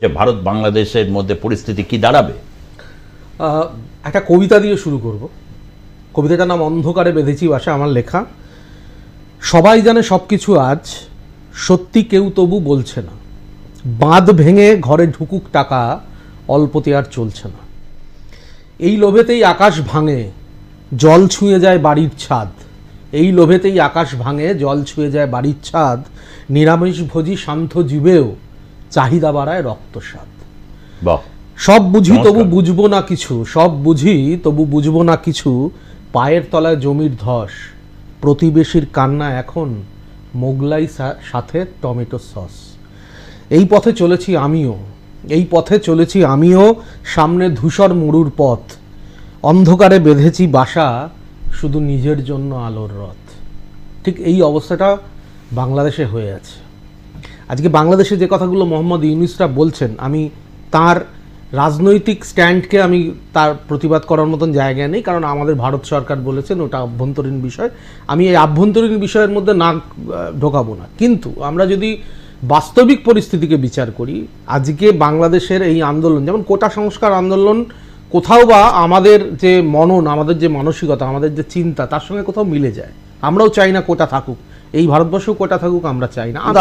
যে ভারত বাংলাদেশের মধ্যে পরিস্থিতি কি দাঁড়াবে? একটা কবিতা দিয়ে শুরু করব। কবিতাটার নাম অন্ধকারে বেঁধেছি বাসা আমার লেখা। সবাই জানে সব কিছু আজ, সত্যি কেউ তবু বলছে না। বাঁধ ভেঙে ঘরে ঢুকুক টাকা, অল্পতে আর চলছে না। এই লোভেতেই আকাশ ভাঙে, জল ছুঁয়ে যায় বাড়ির ছাদ। এই লোভেতেই আকাশ ভাঙে, জল ছুঁয়ে যায় বাড়ির ছাদ। নিরামিষ ভোজি শান্ত জীবেও চাহিদা বাড়ায় রক্তস্বাদ। বাহ। সব বুঝি তবু বুঝব না কিছু সব বুঝি তবু বুঝব না কিছু পায়ের তলায় জমির ধস প্রতিবেশীর কান্না এখন মোগলাই সাথে টমেটো সস। এই পথে চলেছি আমিও এই পথে চলেছি আমিও সামনে ধূসর মরুর পথ। অন্ধকারে বেঁধেছি বাসা শুধু নিজের জন্য আলোর রথ। ঠিক এই অবস্থাটা বাংলাদেশে হয়ে আছে। আজকে বাংলাদেশে যে কথাগুলো মোহাম্মদ ইউনুসরা বলছেন, আমি তার রাজনৈতিক স্ট্যান্ডকে আমি তার প্রতিবাদ করার মতন জায়গায় নেই, কারণ আমাদের ভারত সরকার বলেছেন ওটা আভ্যন্তরীণ বিষয়। আমি এই আভ্যন্তরীণ বিষয়ের মধ্যে নাক ঢোকাবো না। কিন্তু আমরা যদি বাস্তবিক পরিস্থিতিকে বিচার করি, আজকে বাংলাদেশের এই আন্দোলন, যেমন কোটা সংস্কার আন্দোলন, কোথাও বা আমাদের যে মনন, আমাদের যে মানসিকতা, আমাদের যে চিন্তা, তার সঙ্গে কোথাও মিলে যায়। আমরাও চাই না কোটা থাকুক। এই ভারতবর্ষেও কোটা থাকুক, আমরা চাই না।